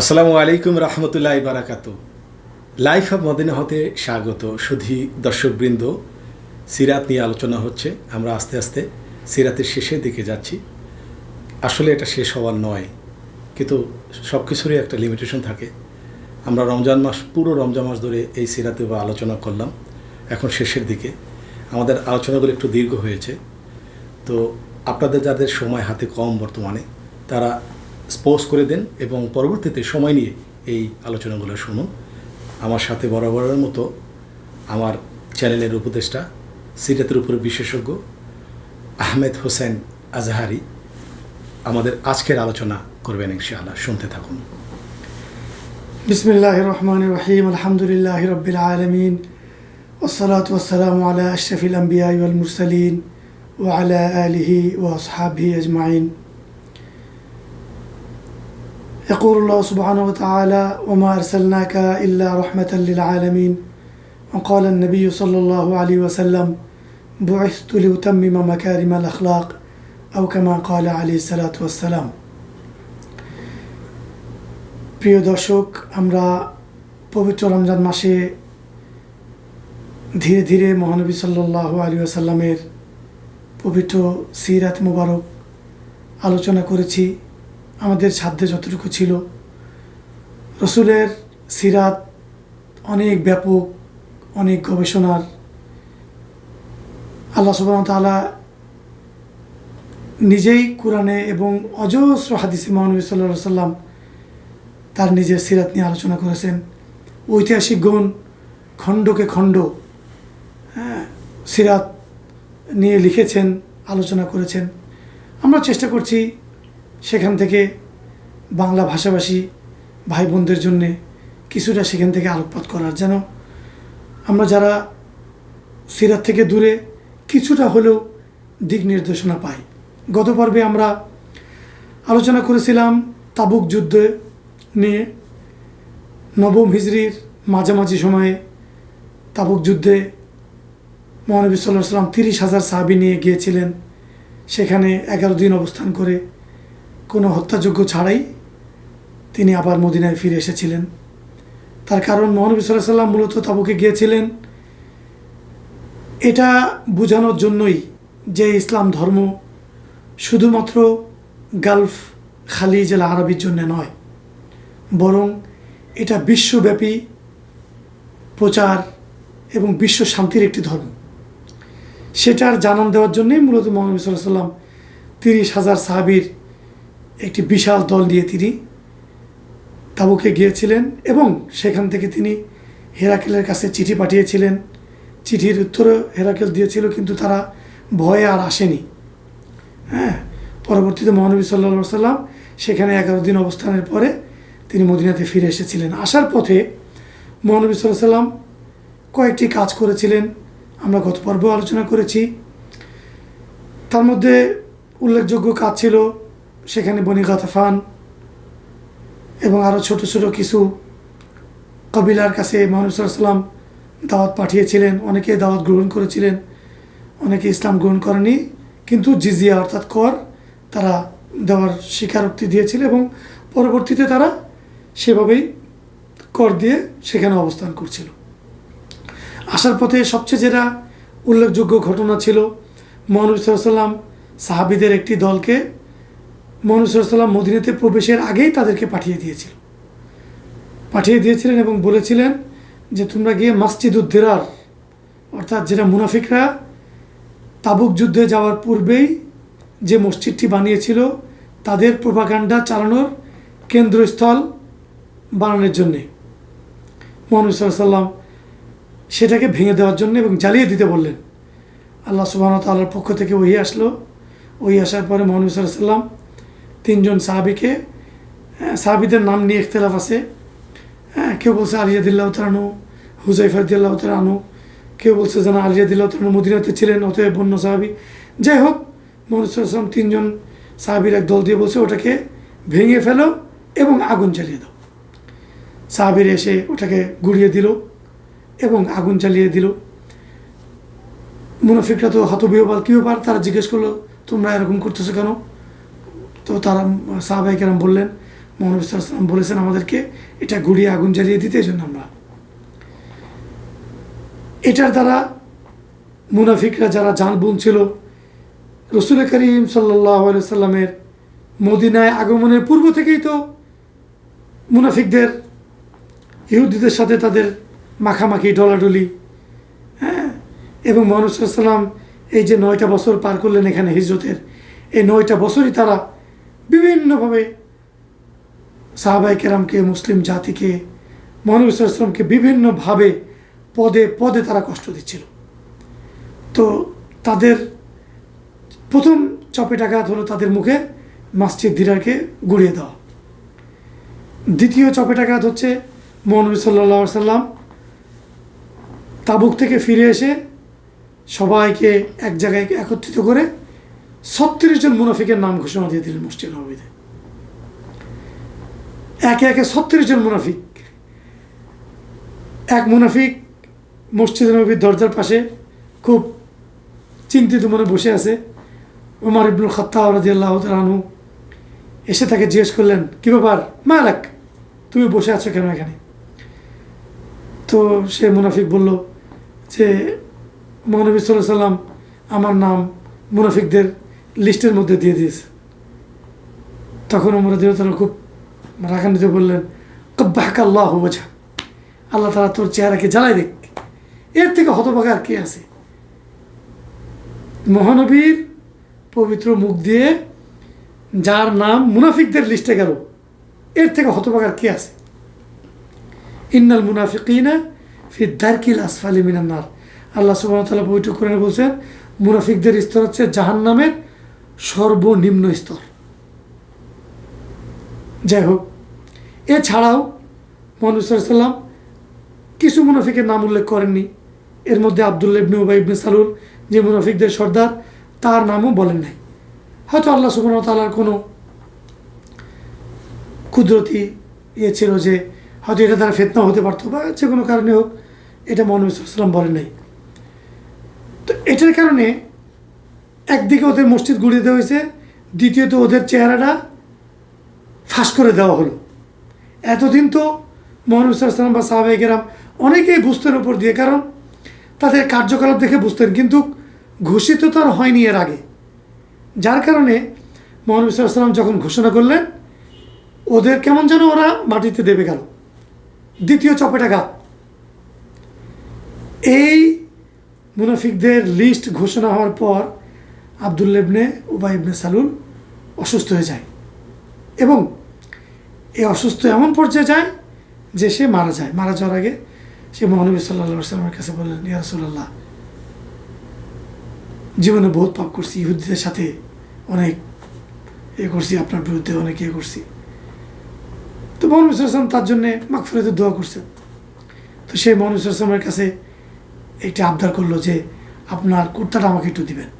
আসসালামু আলাইকুম রহমতুল্লাহ বারাকাত। Life of Medina হতে স্বাগত। শুধু দর্শকবৃন্দ, সিরাত নিয়ে আলোচনা হচ্ছে। আমরা আস্তে আস্তে সিরাতের শেষের দিকে যাচ্ছি। আসলে এটা শেষ হওয়ার নয়, কিন্তু সব কিছুরই একটা লিমিটেশন থাকে। আমরা রমজান মাস, পুরো রমজান মাস ধরে এই সিরাতে বা আলোচনা করলাম। এখন শেষের দিকে। আমাদের আলোচনাগুলো একটু দীর্ঘ হয়েছে। তো আপনাদের যাদের সময় হাতে কম বর্তমানে, তারা স্পোজ করে দেন এবং পরবর্তীতে সময় নিয়ে এই আলোচনাগুলো শুনুন। আমার সাথে বরাবরের মতো আমার চ্যানেলের উপদেষ্টা সিরাতের উপরে বিশেষজ্ঞ আহমেদ হোসেন আজহারি আমাদের আজকের আলোচনা করবেন ইনশাআল্লাহ। শুনতে থাকুন। বিসমিল্লাহ রহমান রহিম, আলহামদুলিল্লাহ রবিল আলমিন ওসলাত ওসালাম আলা আশরফিল আম্বিয়া মুসালিন ও আলা আলিহি ও আসহাবি আজমাইন। يقول الله سبحانه وتعالى وما أرسلناك إلا رحمة للعالمين وقال النبي صلى الله عليه وسلم بعثت لأتمم مكارم الأخلاق أو كما قال عليه الصلاة والسلام প্রিয় দর্শক আমরা পবিত্র রমজান মাসে ধীরে ধীরে মহানবী সাল্লাহ আলী আসাল্লামের পবিত্র সিরাত মুবারক আলোচনা করেছি আমাদের সাধ্যে যতটুকু ছিল। রসুলের সিরাত অনেক ব্যাপক, অনেক গবেষণার। আল্লাহ সুবাহ তালা নিজেই কোরআনে এবং অজস্র হাদিসে মহানবী সাল্লাহ সাল্লাম তার নিজের সিরাত নিয়ে আলোচনা করেছেন। ঐতিহাসিক গুণ খণ্ডকে খণ্ড হ্যাঁ সিরাত নিয়ে লিখেছেন, আলোচনা করেছেন। আমরা চেষ্টা করছি সেখান থেকে বাংলা ভাষাভাষী ভাই বোনদের জন্যে কিছুটা সেখান থেকে আলোকপাত করার। যেন আমরা যারা সিরাত থেকে দূরে কিছুটা হলেও দিক নির্দেশনা পাই। গত পর্বে আমরা আলোচনা করেছিলাম তাবুক যুদ্ধে নিয়ে। নবম হিজড়ির মাঝামাঝি সময়ে তাবুক যুদ্ধে মহানবী সাল্লাহ সাল্লাম তিরিশ হাজার সাহাবি নিয়ে গিয়েছিলেন। সেখানে এগারো দিন অবস্থান করে কোনো হত্যাযোগ্য ছাড়াই তিনি আবার মদিনায় ফিরে এসেছিলেন। তার কারণ মহানবী সাল্লাম মূলত তাবুকে গিয়েছিলেন। এটা বোঝানোর জন্যই যে ইসলাম ধর্ম শুধুমাত্র গালফ খালি জেলা আরবির জন্য নয়, বরং এটা বিশ্বব্যাপী প্রচার এবং বিশ্ব শান্তির একটি ধর্ম। সেটার জানান দেওয়ার জন্যই মূলত মোহাম্মদ সাল্লাম তিরিশ হাজার সাহাবির একটি বিশাল দল নিয়ে তিনি তাবুকে গিয়েছিলেন এবং সেখান থেকে তিনি হেরাকেলের কাছে চিঠি পাঠিয়েছিলেন। চিঠির উত্তরও হেরাকেল দিয়েছিল, কিন্তু তারা ভয়ে আর আসেনি। হ্যাঁ পরবর্তীতে মহানবী সাল্লা সাল্লাম সেখানে এগারো দিন অবস্থানের পরে তিনি মদিনাতে ফিরে এসেছিলেন। আসার পথে মহানবী সাল্লাহ সাল্লাম কয়েকটি কাজ করেছিলেন। আমরা গত পর্ব আলোচনা করেছি। তার মধ্যে উল্লেখযোগ্য কাজ ছিল সেখানে বনি গাতাফান এবং আরও ছোট ছোট কিছু কবিলার কাছে মহানবী সাল্লাহ সাল্লাম দাওয়াত পাঠিয়েছিলেন। অনেকে দাওয়াত গ্রহণ করেছিলেন, অনেকে ইসলাম গ্রহণ করেনি, কিন্তু জিজিয়া অর্থাৎ কর তারা দেওয়ার স্বীকারোক্তি দিয়েছিল এবং পরবর্তীতে তারা সেভাবেই কর দিয়ে সেখানে অবস্থান করছিল। আসার পথে সবচেয়ে যেটা উল্লেখযোগ্য ঘটনা ছিল মহানবী সাল্লাম সাহাবিদের একটি দলকে মহানবী সাল্লাম মদিনাতে প্রবেশের আগেই তাদেরকে পাঠিয়ে দিয়েছিল। পাঠিয়ে দিয়েছিলেন এবং বলেছিলেন যে, তোমরা গিয়ে মাসজিদ উদ্দিরার অর্থাৎ যেটা মুনাফিকরা তাবুক যুদ্ধে যাওয়ার পূর্বেই যে মসজিদটি বানিয়েছিল, তাদের প্রভাকাণ্ডা চালানোর কেন্দ্রস্থল বানানোর জন্যে। মহানবী সাল্লাম সেটাকে ভেঙে দেওয়ার জন্য এবং জ্বালিয়ে দিতে বললেন। আল্লাহ সুবাহ তাল্লার পক্ষ থেকে ওই আসলো। ওই আসার পরে মহানবী সাল্লাম তিনজন সাহাবিকে সাহাবিদের নাম নিয়ে ইখতলাফ আছে। হ্যাঁ কেউ বলছে আলিয়াদিল্লাহ তালানু হুজাইফাদিল্লাহ তালানু কেউ বলছে যেন আলিয়াদিল্লাহ তালানু মদিনাতে ছিলেন অতএব বন্য সাহাবি। যাই হোক মহানবী তিনজন সাহাবির এক দল দিয়ে বলছে, ওটাকে ভেঙে ফেলো এবং আগুন জ্বালিয়ে দাও। সাহাবির এসে ওটাকে গুড়িয়ে দিল এবং আগুন জ্বালিয়ে দিল। মুনাফিকরা তো হতবিহবাল কী ব্যাপার তারা জিজ্ঞেস করল, তোমরা এরকম করতেছো কেন? তো তারা সাহাবাই কেরাম বললেন সাল্লাম বলেছেন আমাদেরকে এটা গুড়িয়ে আগুন জ্বালিয়ে দিতে এই জন্য আমরা। এটার দ্বারা মুনাফিকরা যারা জান ছিল রসুল করিম সাল্লাহ সাল্লামের মদিনায় আগমনের পূর্ব থেকেই তো মুনাফিকদের, ইহুদিদের সাথে তাদের মাখামাখি, ডলাডলি হ্যাঁ? এবং মোহাম্মদ সাল্লাম এই যে নয়টা বছর পার করলেন এখানে হিজরতের, এই নয়টা বছরই তারা বিভিন্নভাবে সাহাবাই কেরামকে, মুসলিম জাতিকে সাল্লামকে বিভিন্নভাবে পদে পদে তারা কষ্ট দিচ্ছিল। তো তাদের প্রথম চপেটাঘাত হলো তাদের মুখে মাসজিদ দিরারকে গুড়িয়ে দেওয়া। দ্বিতীয় চপেটাঘাত হচ্ছে মহানবী সাল্লা সাল্লাম তাবুক থেকে ফিরে এসে সবাইকে এক জায়গায় একত্রিত করে ছত্রিশ জন মুনাফিকের নাম ঘোষণা দিয়ে দিলেন মসজিদ নবীতে। একে একে ছত্রিশ জন মুনাফিক। এক মুনাফিক মসজিদ নবীর দরজার পাশে খুব চিন্তিত মনে বসে আছে। ওমর ইবনুল খত্তা রাজিয়াল্লাহ রানু এসে তাকে জিজ্ঞেস করলেন, কী ব্যাপার? মালাক, তুমি বসে আছো কেন এখানে? তো সে মুনাফিক বলল যে, মহানবী সাল্লাম আমার নাম মুনাফিকদের লিস্টের মধ্যে দিয়ে দিয়েছে। তখন আমরা দেবতারা খুব রাগান্বিত বললেন, কব্বাহাক আল্লাহ বোঝা আল্লাহ তারা তোর চেহারাকে জ্বালাই দেখ। এর থেকে হতভাগা আর কে আছে? মহানবীর পবিত্র মুখ দিয়ে যার নাম মুনাফিকদের লিস্টে গেল, এর থেকে হতভাগার কে আছে? ইন্নাল মুনাফিকিনা ফি দারকিল আসফালি মিনান্নার আল্লাহ সুবাহ তালা পবিত্র করে বলছেন, মুনাফিকদের স্তর হচ্ছে জাহান নামের সর্বনিম্ন স্তর। যাই হোক, এছাড়াও মোহাম্মদ সাল্লাম কিছু মুনাফিকের নাম উল্লেখ করেননি। এর মধ্যে আবদুল্লা ইবনে উবাই ইবনে সালুল, যে মুনাফিকদের সর্দার, তার নামও বলেন নাই। হয়তো আল্লাহ সুবাহ তালার কোনো কুদরতি ইয়ে ছিল যে হয়তো এটা তারা ফেতনা হতে পারতো বা যে কোনো কারণে হোক, এটা মোহাম্মদ সাল্লাম বলেন নাই। তো এটার কারণে একদিকে ওদের মসজিদ গুড়িয়ে দেওয়া হয়েছে, দ্বিতীয়ত ওদের চেহারাটা ফাঁস করে দেওয়া হলো। এতদিন তো মোহাম্মদ সাল্লাম বা সাহাবাহিকেরাম অনেকেই বুঝতেন ওপর দিয়ে, কারণ তাদের কার্যকলাপ দেখে বুঝতেন, কিন্তু ঘোষিত তো আর হয়নি এর আগে। যার কারণে মোহাম্মদ সাল্লাম যখন ঘোষণা করলেন, ওদের কেমন যেন ওরা মাটিতে দেবে গেল। দ্বিতীয় চপেটাঘাত এই মুনাফিকদের লিস্ট ঘোষণা হওয়ার পর আবদুল্লেবনে উবাই ইবনে সালুল অসুস্থ হয়ে যায়। এবং এই অসুস্থ এমন পর্যায়ে যায় যে সে মারা যায়। মারা যাওয়ার আগে সে মহানবী সাল্লা সাল্লামের কাছে বললেন, ইয়া রসুল্লাহ জীবনে বহুত পাপ করছি, ইহুদিদের সাথে অনেক এ করছি, আপনার বিরুদ্ধে অনেক ইয়ে করছি। তো মহানবী সাল্লাম তার জন্যে মাকফিরাতের দোয়া করছেন। তো সেই মহানবী সাল্লামের কাছে একটি আবদার করল যে, আপনার কুর্তাটা আমাকে একটু দিবেন।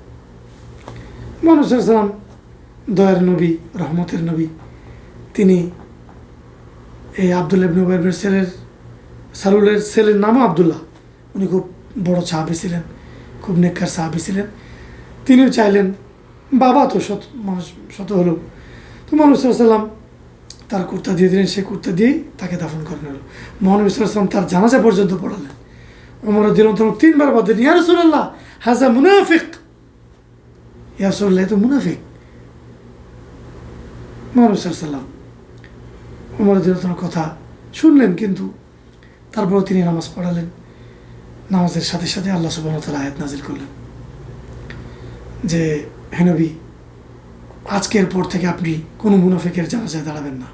মহানবী সাল্লাম দয়ার নবী, রহমতের নবী। তিনি এই আবদুল্লাহ ইবনে ছেলের, সালুলের ছেলের নামও আবদুল্লাহ। উনি খুব বড় সাহাবি ছিলেন, খুব নেককার সাহাবি ছিলেন। তিনিও চাইলেন, বাবা তো শত মানুষ শত হলো। তো মানুষ সাল্লাম তার কুর্তা দিয়ে দিলেন, সেই কুর্তা দিয়েই তাকে দাফন করেন হলো মহানবী সাল্লাম তার জানাজা পর্যন্ত পড়ালেন। অমর দিন তিনবার বাদ দিন ইয়ারসুল্লাহ হাজা মুনাফিক। ইয়ারসুল্লাহ তো মুনাফিক অমর দিন কথা শুনলেন কিন্তু তারপরেও তিনি নামাজ পড়ালেন। নামাজের সাথে সাথে আল্লাহ সুবাহ তালা আয়াত নাজিল করলেন। যে হেনবি আজকের পর থেকে আপনি কোনো মুনাফিকের জানাজায় দাঁড়াবেন না।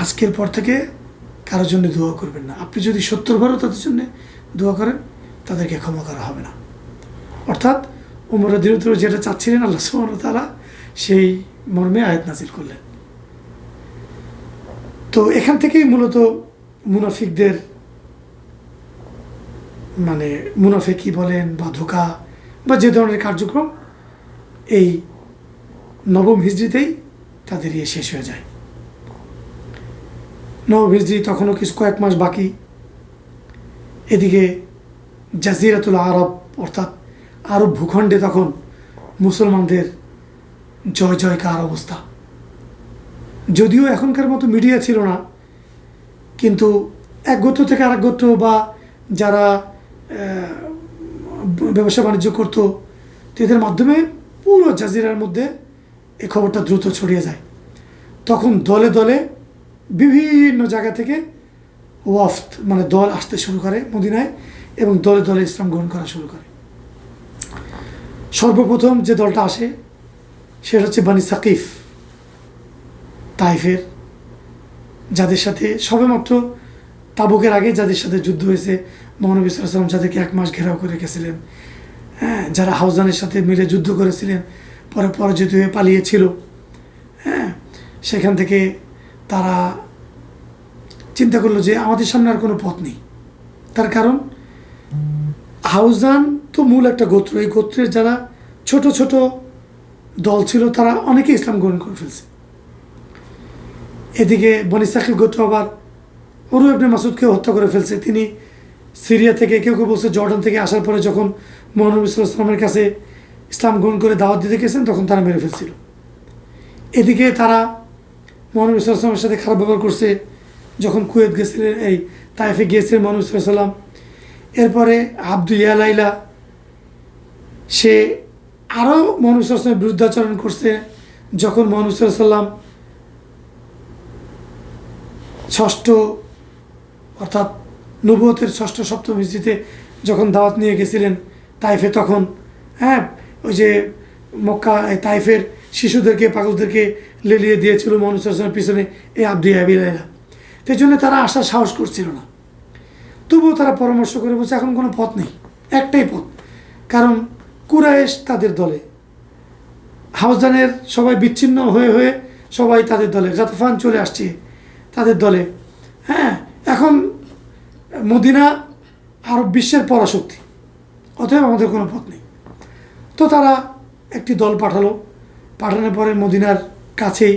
আজকের পর থেকে কারোর জন্য দোয়া করবেন না। আপনি যদি সত্তর সত্তরবারও তাদের জন্য দোয়া করেন, তাদেরকে ক্ষমা করা হবে না। অর্থাৎ উমর দিরুদ্র যেটা চাচ্ছিলেন, আল্লাহ সুবাহ তালা সেই মর্মে আয়াত নাজিল করলেন। তো এখান থেকেই মূলত মুনাফিকদের মানে মুনাফেকি বলেন বা ধোকা বা যে ধরনের কার্যক্রম, এই নবম হিজড়িতেই তাদের ইয়ে শেষ হয়ে যায়। নবম হিজড়ি তখনও কিছু কয়েক মাস বাকি। এদিকে জাজিরাতুল আরব অর্থাৎ আরব ভূখণ্ডে তখন মুসলমানদের জয় জয়কার অবস্থা। যদিও এখনকার মতো মিডিয়া ছিল না, কিন্তু এক গোত্র থেকে আরেক গোত্র বা যারা ব্যবসা বাণিজ্য করতো তো এদের মাধ্যমে পুরো জাজিরার মধ্যে এ খবরটা দ্রুত ছড়িয়ে যায়। তখন দলে দলে বিভিন্ন জায়গা থেকে ওয়াফত মানে দল আসতে শুরু করে মদিনায় এবং দলে দলে ইসলাম গ্রহণ করা শুরু করে। সর্বপ্রথম যে দলটা আসে, সেটা হচ্ছে বানি সাকিফ। তাইফের, যাদের সাথে সবেমাত্র তাবুকের আগে যাদের সাথে যুদ্ধ হয়েছে, মহানবী সাল্লাম যাদেরকে এক মাস ঘেরাও করে গেছিলেন। হ্যাঁ যারা হাউজানের সাথে মিলে যুদ্ধ করেছিলেন, পরে পরাজিত হয়ে পালিয়েছিল। হ্যাঁ সেখান থেকে তারা চিন্তা করল যে আমাদের সামনে আর কোনো পথ নেই। তার কারণ, হাউজান তো মূল একটা গোত্র। এই গোত্রের যারা ছোট ছোট দল ছিল, তারা অনেকে ইসলাম গ্রহণ করে ফেলছে। এদিকে বনি সাকিব গোত্র আবার অরু ইবনে মাসুদকে হত্যা করে ফেলছে। তিনি সিরিয়া থেকে, কেউ কেউ বলছে জর্ডান থেকে আসার পরে যখন মোহাম্মদ ইসলামের কাছে ইসলাম গ্রহণ করে দাওয়াত দিতে গেছেন, তখন তারা মেরে ফেলছিল। এদিকে তারা মোহাম্মদ ইসলামের সাথে খারাপ ব্যবহার করছে। যখন কুয়েত গেছিলেন, এই তাইফে গিয়েছিলেন মোহাম্মদ সাল্লাম এরপরে আব্দু ইয়ালাইলা সে আরও মোহাম্মদ সাল্লামের বিরুদ্ধাচরণ করছে, যখন মোহাম্মদ সাল্লাম ষষ্ঠ অর্থাৎ নবুয়তের ষষ্ঠ সপ্তম হিজড়িতে যখন দাওয়াত নিয়ে গেছিলেন তাইফে তখন হ্যাঁ ওই যে মক্কা তাইফের শিশুদেরকে, পাগলদেরকে লেলিয়ে দিয়েছিল মনুষ্যের পিছনে এই আব্দি আবিলাইলা সেই জন্য তারা আসার সাহস করছিল না। তবুও তারা পরামর্শ করে বলছে, এখন কোনো পথ নেই, একটাই পথ। কারণ কুরায়েশ তাদের দলে। হাউজানের সবাই বিচ্ছিন্ন হয়ে হয়ে সবাই তাদের দলে গাতফান চলে আসছে তাদের দলে। হ্যাঁ এখন মদিনা আরব বিশ্বের পরাশক্তি, অতএব আমাদের কোনো পথ নেই। তো তারা একটি দল পাঠালো, পাঠানোর পরে মদিনার কাছেই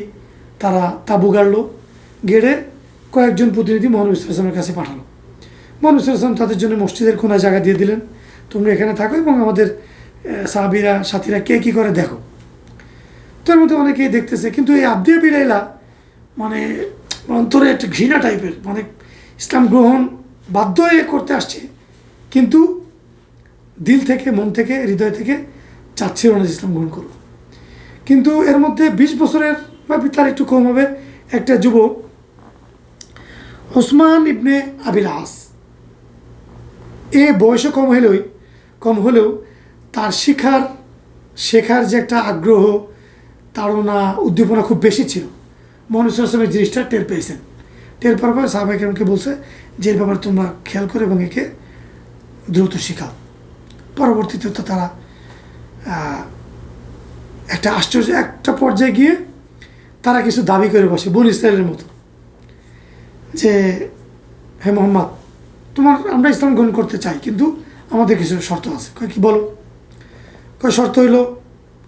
তারা তাবু গাড়লো, গেড়ে কয়েকজন প্রতিনিধি মোহাম্মদ ইসলামের কাছে পাঠালো। মোহাম্মদ ইসলাম তাদের জন্য মসজিদের কোনা জায়গা দিয়ে দিলেন, তোমরা এখানে থাকো এবং আমাদের সাহাবিরা, সাথীরা কে কী করে দেখো? তার মধ্যে অনেকেই দেখতেছে, কিন্তু এই আব্দিয়া বিলাইলা মানে অন্তরে একটা ঘৃণা টাইপের মানে ইসলাম গ্রহণ বাধ্য হয়ে করতে আসছে, কিন্তু দিল থেকে, মন থেকে, হৃদয় থেকে চাচ্ছিল না ইসলাম গ্রহণ করব কিন্তু এর মধ্যে বিশ বছরের, বা তার একটু কম হবে, একটা যুবক, ওসমান ইবনে আবিল আস। এ বয়সে কম হলেই কম হলেও তার শিখার, শেখার যে একটা আগ্রহ তাড়না উদ্দীপনা খুব বেশি ছিল। মনুষ্য আসলামের জিনিসটা টের পেয়েছেন। টের পাওয়ার পর সাহাবাহিকরমকে বলছে যে ব্যাপারে তোমরা খেয়াল করো এবং একে দ্রুত শেখাও। পরবর্তীতে তো তারা একটা আশ্চর্য, একটা পর্যায়ে গিয়ে তারা কিছু দাবি করে বসে, বন ইসরায়েলের মতো। যে, হে মোহাম্মদ, তোমার, আমরা ইসলাম গ্রহণ করতে চাই, কিন্তু আমাদের কিছু শর্ত আছে। কি বলো? কয় শর্ত হইল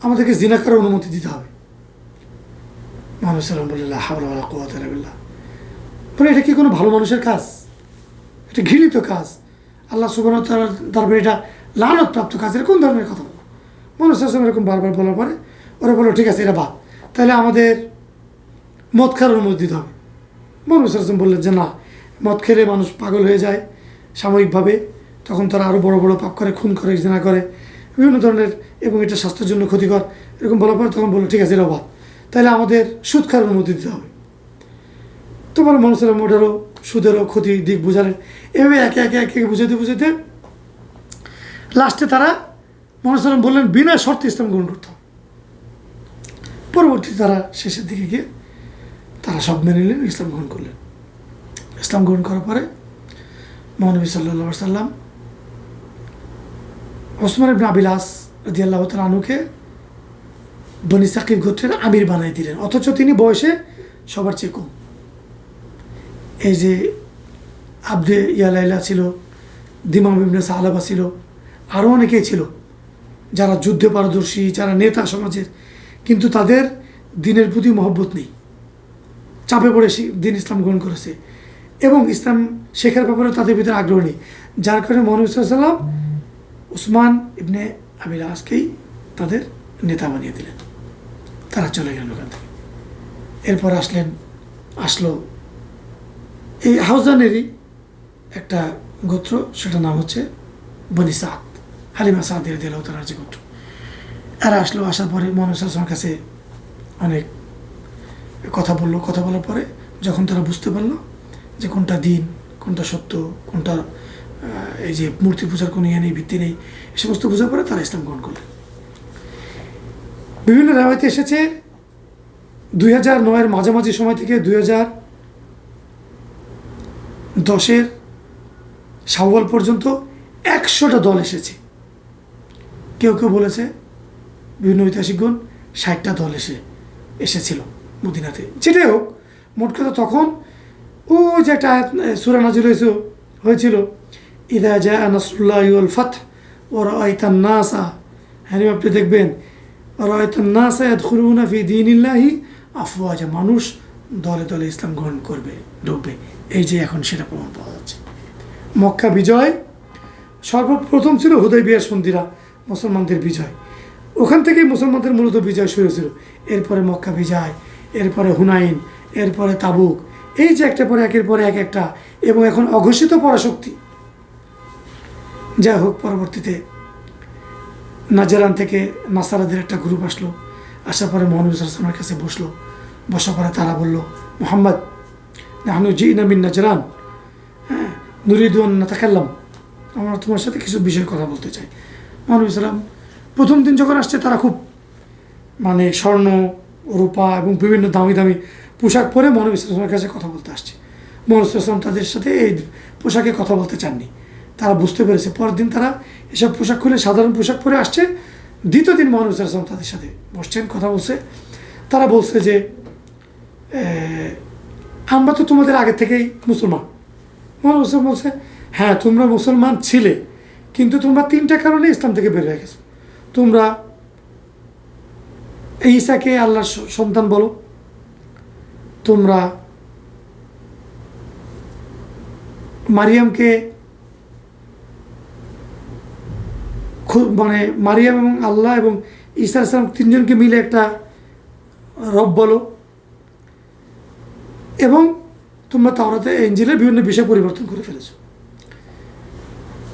আমাদেরকে জিনা করার অনুমতি দিতে হবে। মানুষ হাওলা বলে, এটা কি কোনো ভালো মানুষের কাজ? এটা ঘৃণিত কাজ। আল্লাহ সুবাহ তারপরে এটা লানত প্রাপ্ত কাজ। এটা কোন ধরনের কথা বলো? মানুষ আসলাম এরকম বারবার বলার পরে ওরা বলল, ঠিক আছে, এটা বাদ। তাহলে আমাদের মদ খাওয়ার অনুমতি দিতে হবে। মানুষ আসলাম বললেন যে, না, মদ খেলে মানুষ পাগল হয়ে যায় সাময়িকভাবে। তখন তারা আরও বড় বড় পাপ করে, খুন করে, জেনা করে। বিভিন্ন ধরনের এবং এটা স্বাস্থ্যের জন্য ক্ষতিকর, এরকম বলার পরে তখন বলল, ঠিক আছে এটা বাদ। তাহলে আমাদের সুদ খাওয়ার অনুমতি দিতে হবে। তোমার মানুষের ওটারও সুদেরও ক্ষতি দিক বোঝালেন এভাবে একে একে একে একে বুঝাতে বুঝাতে লাস্টে তারা মানুষের বললেন, বিনা শর্তে ইসলাম গ্রহণ করতে হবে। পরবর্তীতে তারা শেষের দিকে গিয়ে তারা সব মেনে নিলেন, ইসলাম গ্রহণ করলেন। ইসলাম গ্রহণ করার পরে মহানবী সাল্লা সাল্লাম ওসমান ইবনে আবিলাস রদি আল্লাহ আনুকে বনি সাকিব গোত্রের আমির বানাই দিলেন। অথচ তিনি বয়সে সবার চেয়ে কম। এই যে আব্দে ইয়ালাইলা ছিল, দিমাম ইবনে সাহালাবা ছিল আরও অনেকেই ছিল, যারা যুদ্ধে পারদর্শী, যারা নেতা সমাজের, কিন্তু তাদের দিনের প্রতি মহব্বত নেই। চাপে পড়ে দিন ইসলাম গ্রহণ করেছে। এবং ইসলাম শেখার ব্যাপারে তাদের ভিতরে আগ্রহ নেই। যার কারণে মোহাম্মদ সাল্লাম উসমান ইবনে আবির আজকেই তাদের নেতা বানিয়ে দিলেন। তারা চলে গেল ওখান থেকে। এরপর আসলেন, আসলো এই হাউজানেরই একটা গোত্র, সেটার নাম হচ্ছে বনি সাদ, হালিমা সাদের দিল তার যে গোত্র। এরা আসলো, আসার পরে মনুষ্যের কাছে অনেক কথা বলল। কথা বলার পরে যখন তারা বুঝতে পারল যে কোনটা দিন, কোনটা সত্য, কোনটা এই যে মূর্তি পূজার কোনো ইয়ে নেই, ভিত্তি নেই এ সমস্ত বোঝার পরে তারা ইসলাম গ্রহণ করলেন। বিভিন্ন রেওয়ায়তে এসেছে, দুই হাজার নয়ের মাঝামাঝি সময় থেকে দুই হাজার দশের সাওয়াল পর্যন্ত একশোটা দল এসেছে। কেউ কেউ বলেছে, বিভিন্ন ঐতিহাসিকগণ ষাটটা দল এসে, এসেছিল মদিনাতে। যেটাই হোক, মোট কথা তখন ও যে একটা আয়াত সুরা নাজির হয়েছে, হয়েছিল। ইদা জা ইউল ফাত ওর আয়তান নাসা হ্যাঁ আপনি দেখবেন ওর আয়তান নাসা ইয়াদখুলুনা ফি দীনিল্লাহি আফওয়াজা মানুষ দলে দলে ইসলাম গ্রহণ করবে ঢুকবে এই যে এখন সেটা প্রমাণ পাওয়া যাচ্ছে। মক্কা বিজয়, সর্বপ্রথম ছিল হুদয় বিয়ার সন্ধিরা, মুসলমানদের বিজয়। ওখান থেকেই মুসলমানদের মূলত বিজয় শুরু ছিল এরপরে মক্কা বিজয়, এরপরে হুনাইন, এরপরে তাবুক। এই যে একটা পরে একের পরে এক একটা, এবং এখন অঘোষিত পরাশক্তি। যাই হোক, পরবর্তীতে নাজারান থেকে নাসারাদের একটা গ্রুপ আসলো। আসার পরে মোহাম্মদ কাছে বসল। বসার পরে তারা বলল, মোহাম্মদ, নাহনু জি নামিন নাজরান। হ্যাঁ নুরিদুয়ান না তাকাল্লাম আমরা তোমার সাথে কিছু বিষয়ে কথা বলতে চাই। মহানবী সালাম প্রথম দিন যখন আসছে, তারা খুব মানে স্বর্ণ, রূপা এবং বিভিন্ন দামি দামি পোশাক পরে মহানবী সালামের কাছে কথা বলতে আসছে। মহানবী সালাম তাদের সাথে এই পোশাকে কথা বলতে চাননি। তারা বুঝতে পেরেছে। পরের দিন তারা এসব পোশাক খুলে, সাধারণ পোশাক পরে আসছে। দ্বিতীয় দিন মহানবী সালাম তাদের সাথে বসছেন, কথা বলছে। তারা বলছে যে আমরা তো তোমাদের আগে থেকেই মুসলমান। হোসেন বলছে হ্যাঁ তোমরা মুসলমান ছিলে, কিন্তু তোমরা তিনটা কারণে ইসলাম থেকে বের হয়ে গেছো। তোমরা ঈসাকে আল্লাহর সন্তান বলো। তোমরা মারিয়ামকে মানে মারিয়াম এবং আল্লাহ এবং ঈসা ইসলাম তিনজনকে মিলে একটা রব বলো। এবং তোমরা তাওরাতে এঞ্জিলের বিভিন্ন বিষয় পরিবর্তন করে ফেলেছো।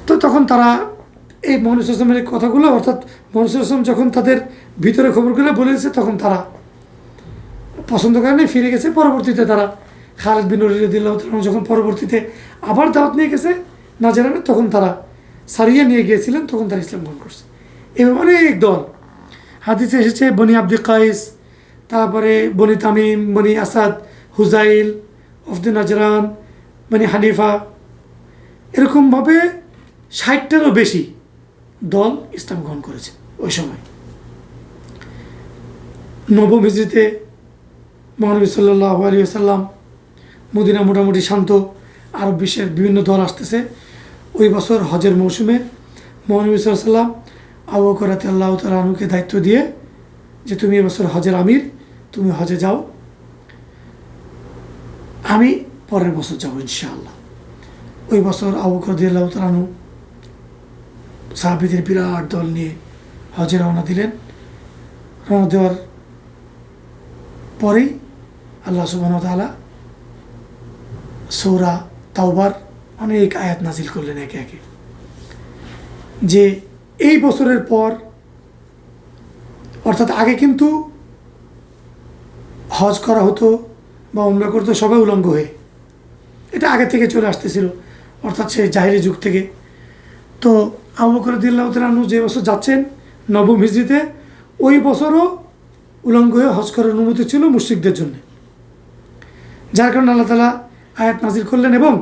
তো তখন তারা এই মনুষ্য আসলামের কথাগুলো, অর্থাৎ মনুষ্য আসলাম যখন তাদের ভিতরে খবরগুলো বলে দিয়েছে তখন তারা পছন্দ করেনি ফিরে গেছে। পরবর্তীতে তারা খালেদ বিন রদিল্লাহ যখন পরবর্তীতে আবার দাওয়াত নিয়ে গেছে না জানানে তখন তারা সারিয়া নিয়ে গিয়েছিলেন, তখন তারা ইসলাম গ্রহণ করছে। এবার অনেক দল। হাদিসে এসেছে, বনি আব্দুল কাইস, তারপরে বনি তামিম, বনি আসাদ, হুজাইল অফদ নাজরান, বনি হানিফা। এরকমভাবে ষাটটারও বেশি দল ইসলাম গ্রহণ করেছে ওই সময়। নবম হিজড়িতে মহানবী সাল্লাহ আলী সাল্লাম মদিনা মোটামুটি শান্ত, আরব বিশ্বের বিভিন্ন দল আসতেছে। ওই বছর হজের মৌসুমে মহানবী সাল্লাম আবু করাতে আল্লাহ তালুকে দায়িত্ব দিয়ে যে তুমি এবছর হজের আমির, তুমি হজে যাও। আমি পরের বছর যাব ইনশাআল্লাহ। ওই বছর আবু করদি আল্লাহ তালানু সাহাবিদের বিরাট দল নিয়ে হজে রওনা দিলেন। রওনা দেওয়ার পরেই আল্লাহ সুবাহ তালা সৌরা তাওবার অনেক আয়াত নাজিল করলেন একে একে। যে এই বছরের পর, অর্থাৎ আগে কিন্তু হজ করা হতো বা উমরা করতো, সবাই উলঙ্গ হয়ে। এটা আগে থেকে চলে আসতেছিল, অর্থাৎ সেই জাহিরি যুগ থেকে। তো আবু বকর যে বছর যাচ্ছেন নবম হিজড়িতে ওই বছরও উলঙ্গ হয়ে হজ করার অনুমতি ছিল মুশ্রিকদের জন্য। যার কারণে আল্লাহ তালা আয়াত নাজির করলেন এবং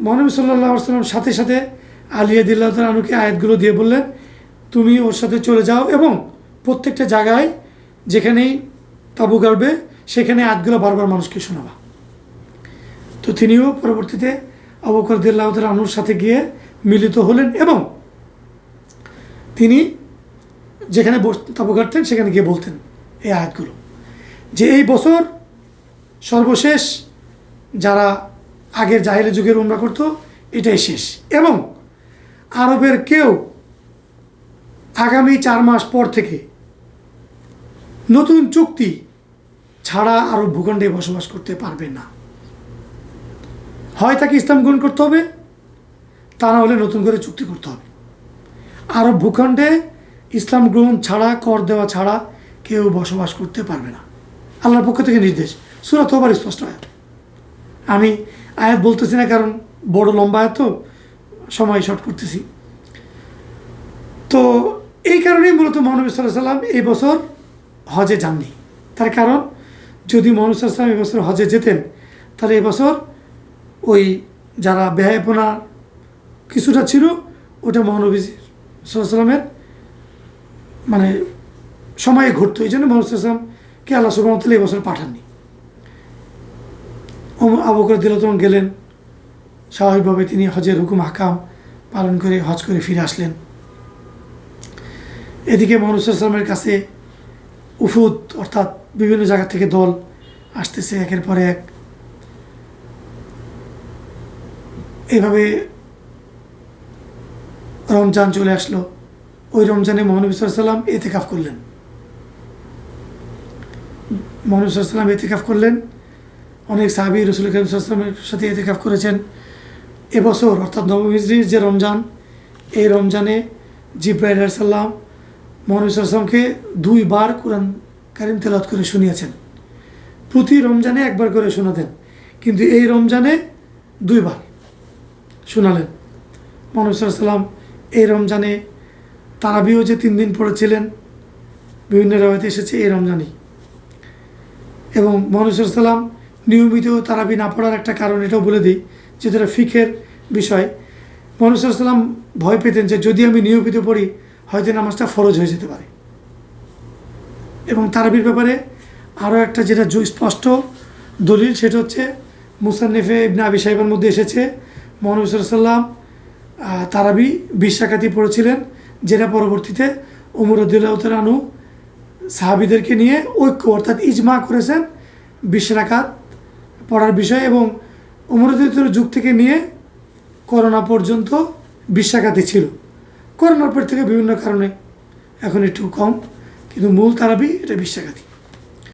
মহানবী সাল্লাহ সাল্লাম সাথে সাথে আলিয়া দিল্লাহ তালুকে আয়াতগুলো দিয়ে বললেন, তুমি ওর সাথে চলে যাও এবং প্রত্যেকটা জায়গায় যেখানেই তাবু গাড়বে, সেখানে আয়াতগুলো বারবার মানুষকে শোনাবা। তো তিনিও পরবর্তীতে অবকর দিল্লাহ আনুর সাথে গিয়ে মিলিত হলেন এবং তিনি যেখানে বস- তাবু গাড়তেন, সেখানে গিয়ে বলতেন এই আয়াতগুলো। যে এই বছর সর্বশেষ যারা আগের জাহিলি যুগের উমরা করতো, এটাই শেষ। এবং আরবের কেউ আগামী চার মাস পর থেকে নতুন চুক্তি ছাড়া আরব ভূখণ্ডে বসবাস করতে পারবে না। হয় তাকে ইসলাম গ্রহণ করতে হবে, তা না হলে নতুন করে চুক্তি করতে হবে। আরব ভূখণ্ডে ইসলাম গ্রহণ ছাড়া, কর দেওয়া ছাড়া কেউ বসবাস করতে পারবে না। আল্লাহর পক্ষ থেকে নির্দেশ। সুরাত হবার স্পষ্ট হয় আমি আয়াত বলতেছি না, কারণ বড় লম্বা আয়াত তো, সময় শর্ট করতেছি। তো এই কারণেই মূলত মহানবী সাল্লাহ সাল্লাম এই বছর হজে যাননি। তার কারণ, যদি মহানবী সাল্লাহ সাল্লাম এই বছর হজে যেতেন, তাহলে বছর ওই যারা ব্যয়পনা কিছুটা ছিল, ওটা মহানবী সাল্লামের মানে সময়ে ঘটতো। এই জন্য মহানবী সাল্লামকে আল্লাহ এই বছর পাঠাননি। আবকর দিল তখন গেলেন। স্বাভাবিকভাবে তিনি হজের হুকুম, হাকাম পালন করে, হজ করে ফিরে আসলেন। এদিকে মনুসাল্লামের কাছে উফুদ অর্থাৎ বিভিন্ন জায়গা থেকে দল আসতেছে একের পর এক। এভাবে রমজান চলে আসলো। ওই রমজানে মোহানবী সাল্লাম এতেকাফ করলেন। মোহানবী সাল্লাম এতেকাফ করলেন। অনেক সাহাবি রসুল করিম সাল্লামের সাথে এতেকাফ করেছেন। এবছর, অর্থাৎ নবমিজরির যে রমজান, এই রমজানে জিব্রাইল সাল্লাম মোহানবী দুইবার কোরআন কারিম তেলাত করে শুনিয়েছেন। প্রতি রমজানে একবার করে শোনাতেন, কিন্তু এই রমজানে দুইবার শোনালেন। মোহানবী সাল্লাম এই রমজানে তারাবিও যে তিন দিন পড়েছিলেন, বিভিন্ন রেওয়াতে এসেছে এই রমজানেই। এবং মোহানবী সাল্লাম নিয়মিত তারাবি না পড়ার একটা কারণ এটাও বলে দিই যেটা ফিকের বিষয়। মোহানবী সাল্লাম ভয় পেতেন যে যদি আমি নিয়মিত পড়ি, হয়তো নামাজটা ফরজ হয়ে যেতে পারে। এবং তারাবির ব্যাপারে আরও একটা যেটা স্পষ্ট দলিল, সেটা হচ্ছে মুসান্নেফে ইবনে আবি সাহেবের মধ্যে এসেছে মোহানবী সাল্লাম তারাবি বিশ্বাকাতি পড়েছিলেন, যেটা পরবর্তীতে উমরুদ্দুল্লাহ আনু সাহাবিদেরকে নিয়ে ঐক্য অর্থাৎ ইজমা করেছেন বিশ রাকাত। পড়ার বিষয় এবং উমরুদ্দুলের যুগ থেকে নিয়ে করোনা পর্যন্ত বিশ্বাঘাতে ছিল। করোনার পর থেকে বিভিন্ন কারণে এখন একটু কম, কিন্তু মূল তারাবি এটা বিশ্বাকাতি